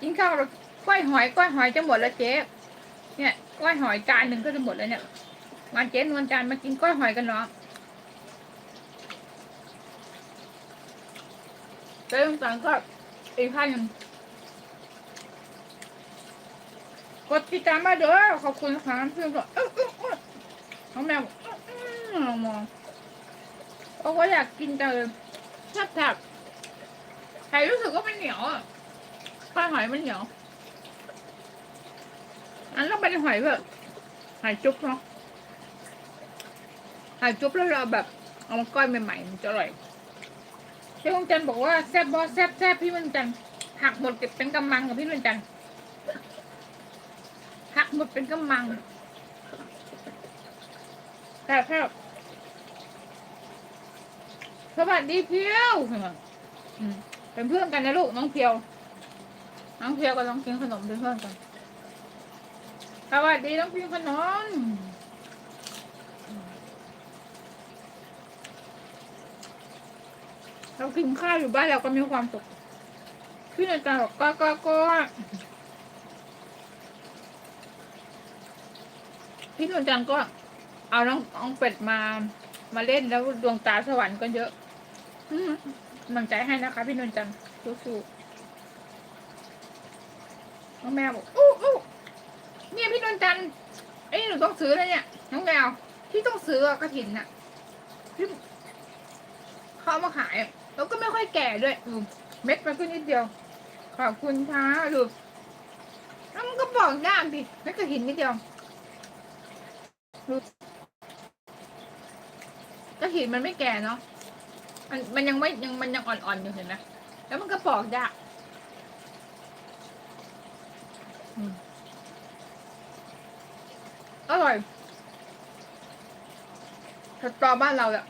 กินข้าวแล้วก้อยหอยก้อยหอยจะหมดแล้วเจ๊เนี่ยก้อยหอยจานหนึ่งก็จะหมดแล้วเนี่ยมาเจ๊นวลจานมากินก้อยหอยกันเนาะเจ๊ต้องสั่งก็อีกพันกดติดตามมาเด้อขอบคุณค่ะเพื่อนก็เอ้ยเอ้ยเอ้ยน้องแมวมองเพราะว่าอยากกินจังเลยแซ่บๆใครรู้สึกว่ามันเหนียวอะ ก้อยหอยมันเหนียว อันต้องเป็นหอยแบบหอยจุ๊บเนาะหอยจุ๊บแล้วเราแบบเอามาก้อยใหม่ๆมันจะอร่อยพี่วงจันบอกว่าแซ่บบอแซ่บแซ่บพี่วงจันหักหมดเก็บเป็นกำมังกับพี่วงจันหักหมดเป็นกำมังแซ่บแซ่บสวัสดีเพียวเป็นเพื่อนกันนะลูกน้องเพียว น้องเพียวกับน้องกินขนมเป็นเพื่อนกันสวัสดีน้องพิมขนมเรากินข้าวอยู่บ้านเราก็มีความสุขพี่นายจันบอกก็ก็ก็พี่นวลจันทร์ก็เอาน้องน้องเป็ดมา มาเล่นแล้วดวงตาสวรรค์ก็เยอะอืมกำลังใจให้นะคะ พี่นวลจันทร์สู้ๆ น้องแม่บอกอู้อู้เนี่ยพี่นวลจันทร์ไอ้ยหนูต้องซื้อนะเนี่ยน้องแมวที่ต้องซื้อกระถินน่ะที่เขาเอามาขายแล้วก็ไม่ค่อยแก่ด้วยดูเม็ดมันก็นิดเดียว ขอบคุณค่ะดูแล้วมันก็บอกยากดิเม็ดกระถินนิดเดียวดูกระถินมันไม่แก่เนาะมันมันยังไม่ยังมันยังอ่อนๆอยู่เห็นไหมแล้วมันก็ปอกยาก อร่อยสตอบ้านเราอะ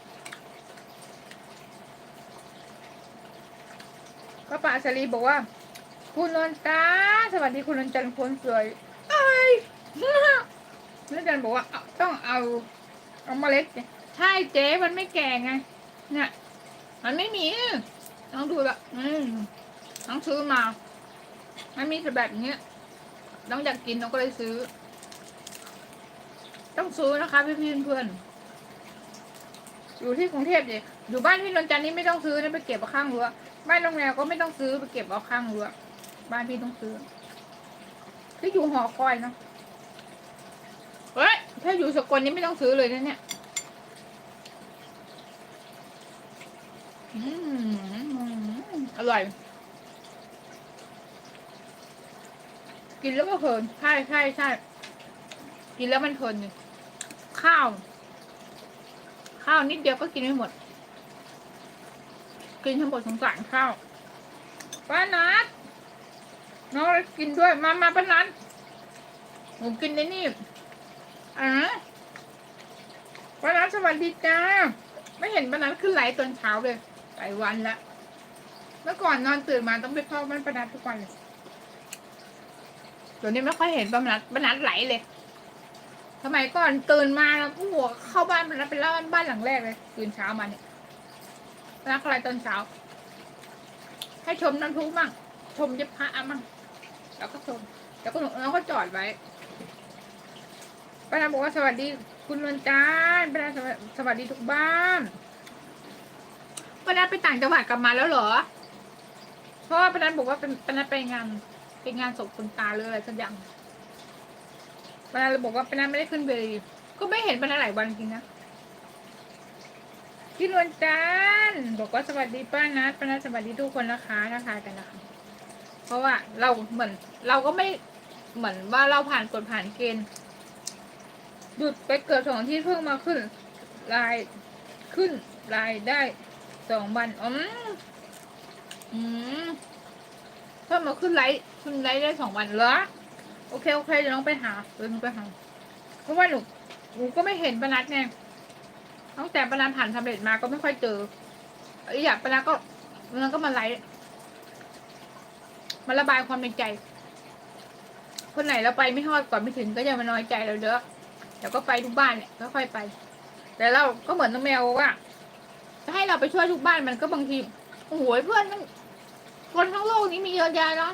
ก็ป้าชลีบอกว่า คุณนวลตาสวัสดีคุณนวลจันทร์คนสวยเอ้ยนจันทร์บอกว่าต้องเอาเอาเมล็ดเนี่ยใช่เจ๊มันไม่แก่ไง เนี่ยมันไม่มีน้องดูละอืมน้องซื้อมา มันมีแต่แบบเนี้ย น้องอยากกินน้องก็เลยซื้อ ต้องซื้อนะคะพี่พี่เพื่อนๆอยู่ที่กรุงเทพดิอยู่บ้านพี่นนจันทร์นี่ไม่ต้องซื้อนะไปเก็บเอาข้างรั้วบ้านโรงแรมก็ไม่ต้องซื้อไปเก็บเอาข้างรั้วบ้านพี่ต้องซื้อที่อยู่หอคอยเนาะเฮ้ยถ้าอยู่สกลนี่ไม่ต้องซื้อเลยนะเนี่ยอืมอร่อย กินแล้วก็เพลินใช่ใช่ใช่กินแล้วมันเพลินอยู่ข้าว ข้าวนิดเดียวก็กินไม่หมด กินทั้งหมดสงสารข้าวป้านัดน้องกินด้วยมามาป้านัดหนูกินในนี่อะป้านัดสวัสดีจ้าไม่เห็นป้านัดขึ้นไลฟ์ตอนเช้าเลยหลายวันละเมื่อก่อนนอนตื่นมาต้องไปเข้าบ้านป้านัดทุกวันเลย เดี๋ยวนี้ไม่ค่อยเห็นป้านัดป้านัดไหลเลยสมัยก่อนตื่นมาแล้วโอ้โหเข้าบ้านมันเป็นบ้านบ้านหลังแรกเลยตื่นเช้ามาเนี่ยรักอะไรตอนเช้า ให้ชมน้ำพุมั่งชมเย็บผ้ามั่งแล้วก็ชมแล้วก็แล้วก็จอดไว้ป้านาบอกว่าสวัสดี คุณนวลจันทร์ป้านาสวัสสวัสดีทุกบ้านป้านาไปต่างจังหวัดกลับมาแล้วเหรอ เพราะว่าป้านาบอกว่าเป็นป้านาไปงาน ไปงานศพคุณตาหรืออะไรสักอย่างปานาเลยบอกว่าปานาไม่ได้ขึ้นเวทีก็ไม่เห็นปานหลายวันจริงนะพี่นวลจันทร์บอกว่าสวัสดีป้านัดป้านัดสวัสดีทุกคนนะคะทักทายกันนะคะ เพราะว่าเราเหมือน เราก็ไม่เหมือนว่าเราผ่านกฎผ่านเกณฑ์หยุดไปเกือบสองที่เพิ่งมาขึ้นรายขึ้นรายได้สองวันอืมอืม เพิ่งมาขึ้นไลฟ์ขึ้นไลฟ์ได้สองวันเหรอโอเคโอเคเดี๋ยวน้องไปหาเดี๋ยวหนูไปหาเพราะว่าหนูหนูก็ไม่เห็นปนัดไงตั้งแต่ปนัดผ่านสำเร็จมาก็ไม่ค่อยเจอไอ้อยากปนัดก็ปนัดก็มาไลฟ์มาระบายความในใจ คนไหนเราไปไม่ทอดก่อนไม่ถึงก็อย่ามาน้อยใจเราเด้อเดี๋ยวก็ไปทุกบ้านเนี่ยค่อยไป แต่เราก็เหมือนน้องแมวว่าจะให้เราไปช่วยทุกบ้านมันก็บางทีโอ้โหเพื่อนมัน คนทั้งโลกนี้มีเยอะแยะเนาะ